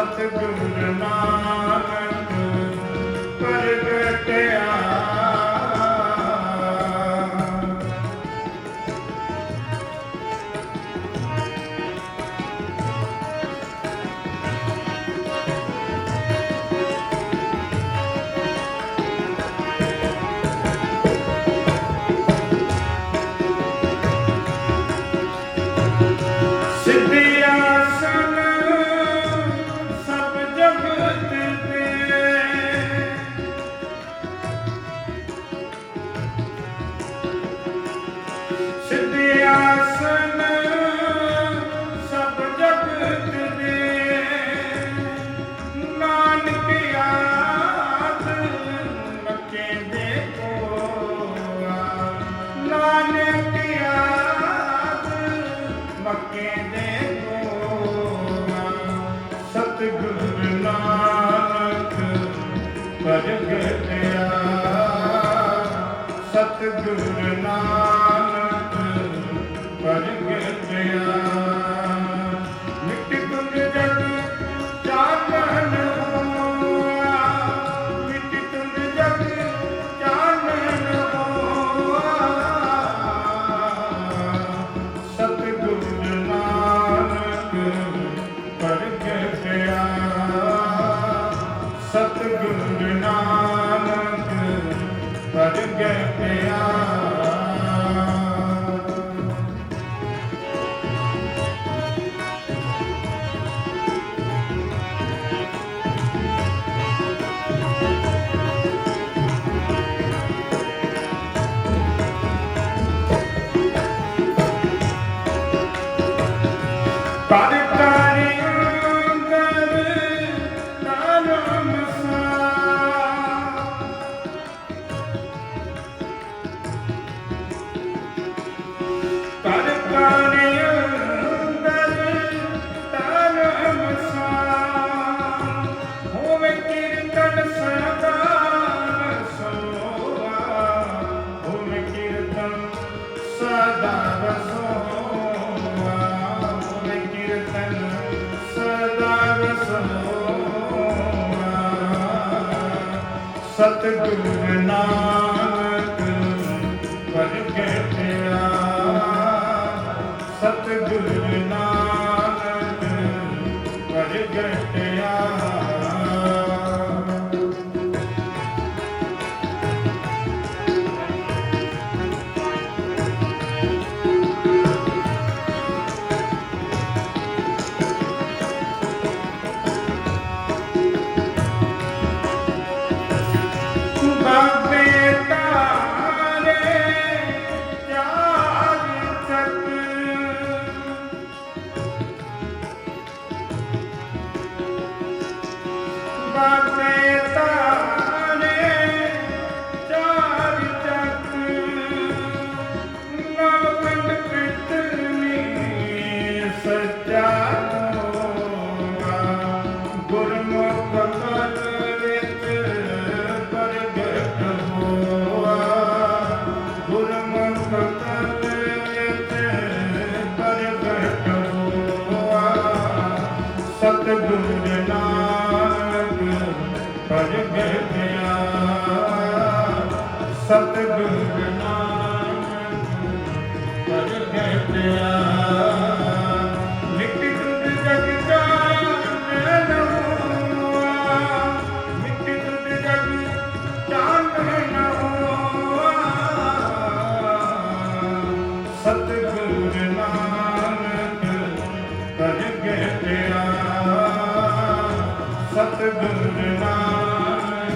सतगुरु नाम ਸਤਿਗੁਰ ਨਾਨਕ ਪ੍ਰਗਟਿਆ Body सतगुरु ना ਸਤਿਗੁਰ ਨਾਨਕ ਪ੍ਰਗਟ ਗਿਆ ਸਤਿਗੁਰ ਨਾਨਕ ਸਤਿਗੁਰ ਨਾਨਕ